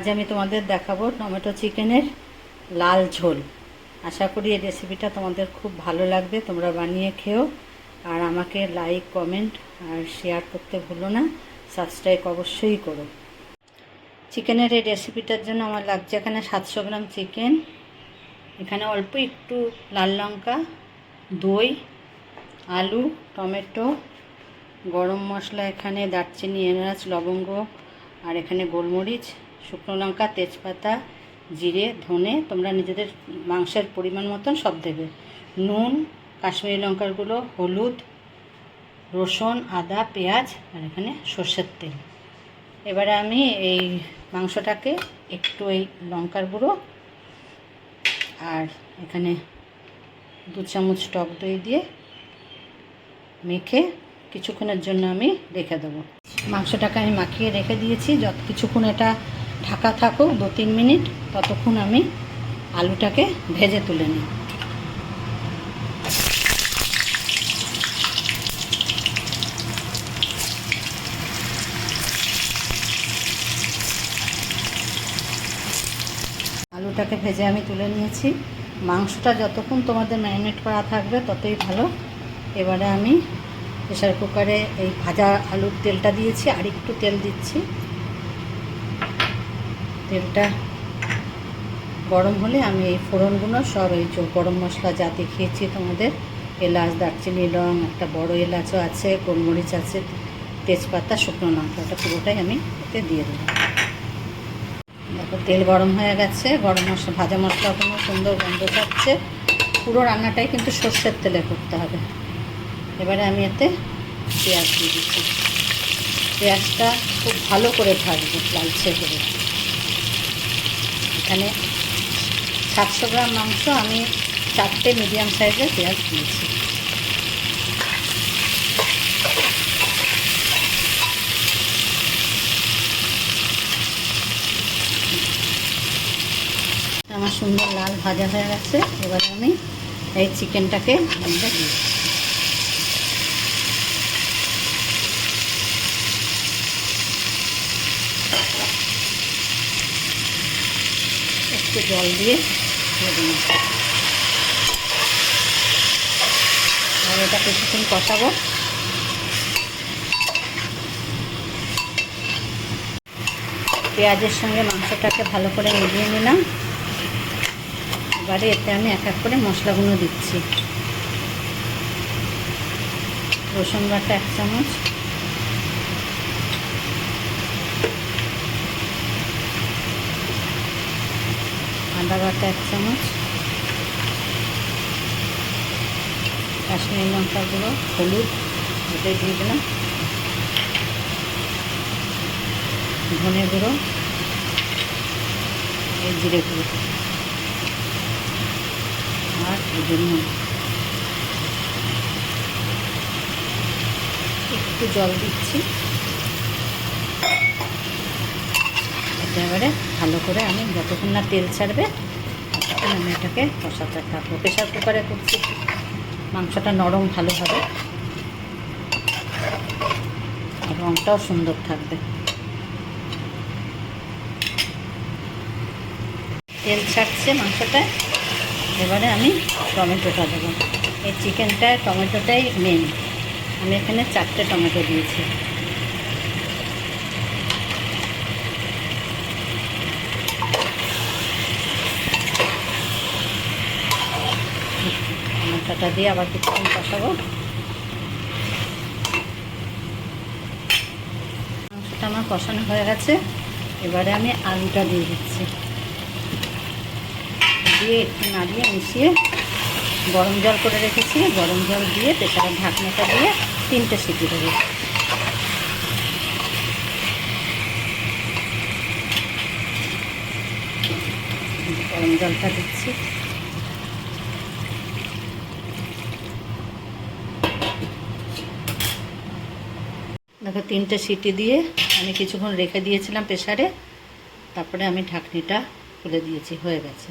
আজ আমি তোমাদের দেখাবো টমেটো চিকেনের লাল ঝোল। আশা করি এই রেসিপিটা তোমাদের খুব ভালো লাগবে, তোমরা বানিয়ে খেও। আর আমাকে লাইক কমেন্ট আর শেয়ার করতে ভুলো না সাবস্ক্রাইব অবশ্যই করো। চিকেনের এই রেসিপিটার জন্য আমার লাগছে এখানে সাতশো গ্রাম চিকেন এখানে অল্প একটু লাল লঙ্কা, দই, আলু, টমেটো, গরম মশলা, এখানে দারচিনি এলাচ লবঙ্গ আর এখানে গোলমরিচ। শুকনো লঙ্কা, তেজপাতা, জিরে, ধনে, তোমরা নিজেদের মাংসের পরিমাণ মতন সব দেবে। নুন, কাশ্মীরি লঙ্কার গুঁড়ো, হলুদ, রসুন, আদা, পেঁয়াজ আর এখানে সর্ষের তেল। এবারে আমি এই মাংসটাকে একটু এই লঙ্কার গুঁড়ো আর এখানে দু চামচ টক দই দিয়ে মেখে কিছুক্ষণের জন্য আমি রেখে দেবো। মাংসটাকে আমি মাখিয়ে রেখে দিয়েছি। যত কিছুক্ষণ এটা ঢাকা থাকুক দু তিন মিনিট, ততক্ষণ আমি আলুটাকে ভেজে তুলে নিই। আলুটাকে ভেজে আমি তুলে নিয়েছি। মাংসটা যতক্ষণ তোমাদের ম্যারিনেট করা থাকবে ততই ভালো। এবারে আমি প্রেশার কুকারে এই ভাজা আলুর তেলটা দিয়েছি আর একটু তেল দিচ্ছি। তেলটা গরম হলে আমি এই ফোড়নগুলো সব, এই গরম মশলা যা দেখিয়েছি তোমাদের, এলাচ, দারচিনি, লং, একটা বড় এলাচও আছে, গোলমরিচ আছে, তেজপাতা, শুকনো লঙ্কা, ওটা পুরোটাই আমি এতে দিয়ে দেবো। দেখো, তেল গরম হয়ে গেছে, গরম মশলা, ভাজা মশলাগুলো সুন্দর গন্ধ পাচ্ছে। পুরো রান্নাটাই কিন্তু সর্ষের তেলে করতে হবে। এবারে আমি এতে পেঁয়াজ দিয়ে দিচ্ছি। পেঁয়াজটা খুব ভালো করে ভাজবো, লালচে করে। এখানে সাতশো গ্রাম মাংস, আমি চারটে মিডিয়াম সাইজের পেঁয়াজ দিয়েছি। আমার সুন্দর লাল ভাজা হয়ে গেছে। এবারে আমি এই চিকেনটাকে আমরা দিই একটু জল দিয়ে আর এটা কিছুক্ষণ কষাবো। পেঁয়াজের সঙ্গে মাংসটাকে ভালো করে মিলিয়ে নিলাম। এবারে এতে আমি এক এক করে মশলাগুলো দিচ্ছি। রসুন বাটা এক চামচ। আদা বাটা এক চামচ। কাশ্মীর লঙ্কা গুঁড়ো হলুদ, এটাই দিয়ে দিলাম। ধনে গুঁড়ো, এই জিরে গুঁড়ো। আর এদের একটু জল দিচ্ছি। এবারে ভালো করে আমি যতক্ষণ না তেল ছাড়বে, ততক্ষণ আমি এটাকে কষাতে থাকব। প্রেশার কুকারে করছি, মাংসটা নরম ভালো হবে। রঙটাও সুন্দর থাকবে। তেল ছাড়ছে মাংসটা এবারে আমি টমেটোটা দেবো। এই চিকেনটায়, টমেটোটাই মেন আমি এখানে চারটে টমেটো দিয়েছি। টমেটোটা দিয়ে আবার কিছুক্ষণ কষাবো। মাংসটা আমার কষানো হয়ে গেছে। এবারে আমি আলুটা দিয়ে দিচ্ছি। দিয়ে একটু নাড়িয়ে মিশিয়ে গরম জল করে রেখেছি। গরম জল দিয়ে প্রেশারের ঢাকনাটা দিয়ে তিনটে সিটি দেবো। গরম জলটা দিচ্ছি। দেখো তিনটে সিটি দিয়ে আমি কিছুক্ষণ রেখে দিয়েছিলাম প্রেশারে তারপরে আমি ঢাকনিটা খুলে দিয়েছি, হয়ে গেছে।